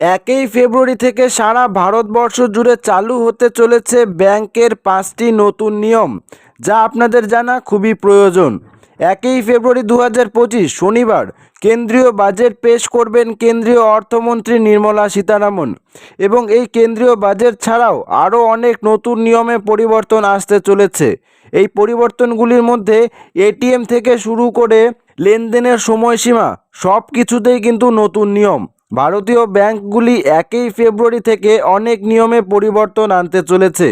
একই ফেব্রুয়ারি থেকে সারা ভারতবর্ষ জুড়ে চালু হতে চলেছে ব্যাংকের পাঁচটি নতুন নিয়ম, যা আপনাদের জানা খুবই প্রয়োজন। একই ফেব্রুয়ারি দু হাজার পঁচিশ, শনিবার, কেন্দ্রীয় বাজেট পেশ করবেন কেন্দ্রীয় অর্থমন্ত্রী নির্মলা সীতারামন এবং এই কেন্দ্রীয় বাজেট ছাড়াও আরও অনেক নতুন নিয়মে পরিবর্তন আসতে চলেছে। এই পরিবর্তনগুলির মধ্যে এটিএম থেকে শুরু করে লেনদেনের সময়সীমা সব কিছুতেই কিন্তু নতুন নিয়ম। ভারতীয় ব্যাংকগুলি একই ফেব্রুয়ারি থেকে অনেক নিয়মে পরিবর্তন আনতে চলেছে।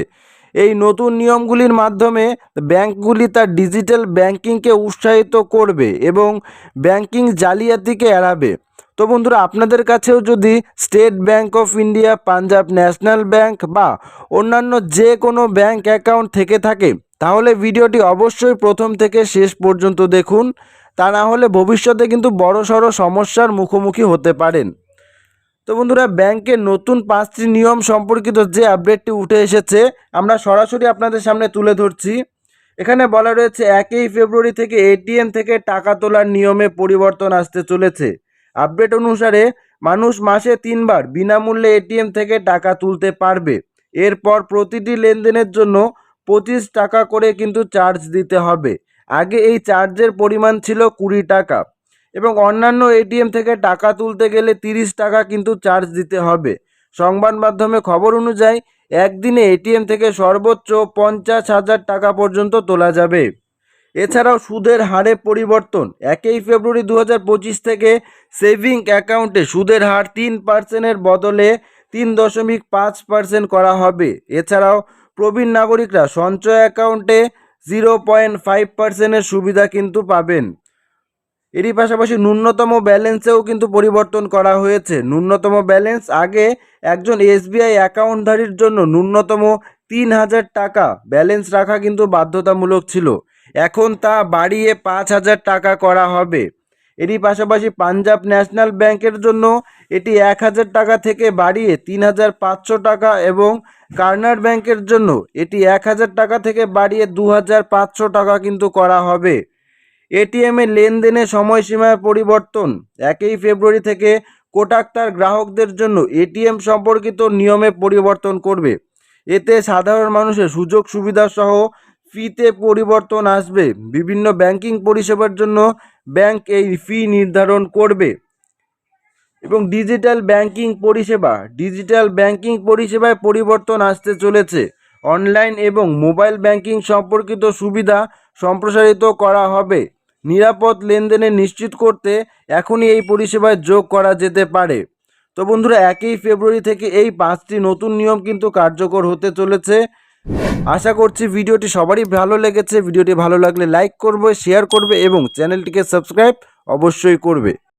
এই নতুন নিয়মগুলির মাধ্যমে ব্যাংকগুলি তার ডিজিটাল ব্যাংকিংকে উৎসাহিত করবে এবং ব্যাংকিং জালিয়াতিকে এড়াবে। তো বন্ধুরা, আপনাদের কাছেও যদি State Bank of India, Punjab National Bank বা অন্যান্য যে কোনো ব্যাংক অ্যাকাউন্ট থেকে থাকে, তাহলে ভিডিওটি অবশ্যই প্রথম থেকে শেষ পর্যন্ত দেখুন। তা না হলে ভবিষ্যতে কিন্তু বড় সড়ো সমস্যার মুখোমুখি হতে পারেন। তো বন্ধুরা ব্যাংকের নতুন পাঁচটি নিয়ম সম্পর্কিত যে আপডেটটি উঠে এসেছে, আমরা সরাসরি আপনাদের সামনে তুলে ধরছি। এখানে বলা রয়েছে, একই ফেব্রুয়ারি থেকে এটিএম থেকে টাকা তোলার নিয়মে পরিবর্তন আসতে চলেছে। আপডেট অনুসারে, মানুষ মাসে তিনবার বিনামূল্যে এটিএম থেকে টাকা তুলতে পারবে। এরপর প্রতিটি লেনদেনের জন্য পঁচিশ টাকা করে কিন্তু চার্জ দিতে হবে। আগে এই চার্জের পরিমাণ ছিল কুড়ি টাকা। এবং অন্যান্য এটিএম থেকে টাকা তুলতে গেলে তিরিশ টাকা কিন্তু চার্জ দিতে হবে। সংবাদ মাধ্যমে খবর অনুযায়ী, একদিনে এটিএম থেকে সর্বোচ্চ পঞ্চাশ হাজার টাকা পর্যন্ত তোলা যাবে। এছাড়াও সুদের হারে পরিবর্তন। একই ফেব্রুয়ারি দু পঁচিশ থেকে সেভিং অ্যাকাউন্টে সুদের হার তিন পার্সেন্টের বদলে তিন দশমিক পাঁচ পার্সেন্ট করা হবে। এছাড়াও প্রবীণ নাগরিকরা সঞ্চয় অ্যাকাউন্টে জিরো পয়েন্ট ফাইভ পার্সেন্টের সুবিধা কিন্তু পাবেন। এরই পাশাপাশি ন্যূনতম ব্যালেন্সেও কিন্তু পরিবর্তন করা হয়েছে। ন্যূনতম ব্যালেন্স আগে একজন এসবিআই অ্যাকাউন্টধারীর জন্য ন্যূনতম তিন হাজার টাকা ব্যালেন্স রাখা কিন্তু বাধ্যতামূলক ছিল। এখন তা বাড়িয়ে পাঁচ হাজার টাকা করা হবে। এরই পাশাপাশি পাঞ্জাব ন্যাশনাল ব্যাংকের জন্য এটি এক হাজার টাকা থেকে বাড়িয়ে তিন হাজার পাঁচশো টাকা এবং কার্নার ব্যাংকের জন্য এটি এক হাজার টাকা থেকে বাড়িয়ে দু হাজার পাঁচশো টাকা কিন্তু করা হবে। এটিএমে লেনদেনের সময়সীমায় পরিবর্তন। একই ফেব্রুয়ারি থেকে কোটাক তার গ্রাহকদের জন্য এটিএম সম্পর্কিত নিয়মে পরিবর্তন করবে। এতে সাধারণ মানুষের সুযোগ সুবিধা সহ ফিতে পরিবর্তন আসবে। বিভিন্ন ব্যাংকিং পরিষেবার জন্য ব্যাংক এই ফি নির্ধারণ করবে। এবং ডিজিটাল ব্যাংকিং পরিষেবা, ডিজিটাল ব্যাংকিং পরিষেবায় পরিবর্তন আসতে চলেছে। অনলাইন এবং মোবাইল ব্যাংকিং সম্পর্কিত সুবিধা সম্প্রসারিত করা হবে। নিরাপদ লেনদেনে নিশ্চিত করতে এখনই এই পরিষেবায় যোগ করা যেতে পারে। তো বন্ধুরা, একই ফেব্রুয়ারি থেকে এই পাঁচটি নতুন নিয়ম কিন্তু কার্যকর হতে চলেছে। আশা করছি ভিডিওটি সবারই ভালো লেগেছে। ভিডিওটি ভালো লাগলে লাইক করবে, শেয়ার করবে এবং চ্যানেলটিকে সাবস্ক্রাইব অবশ্যই করবে।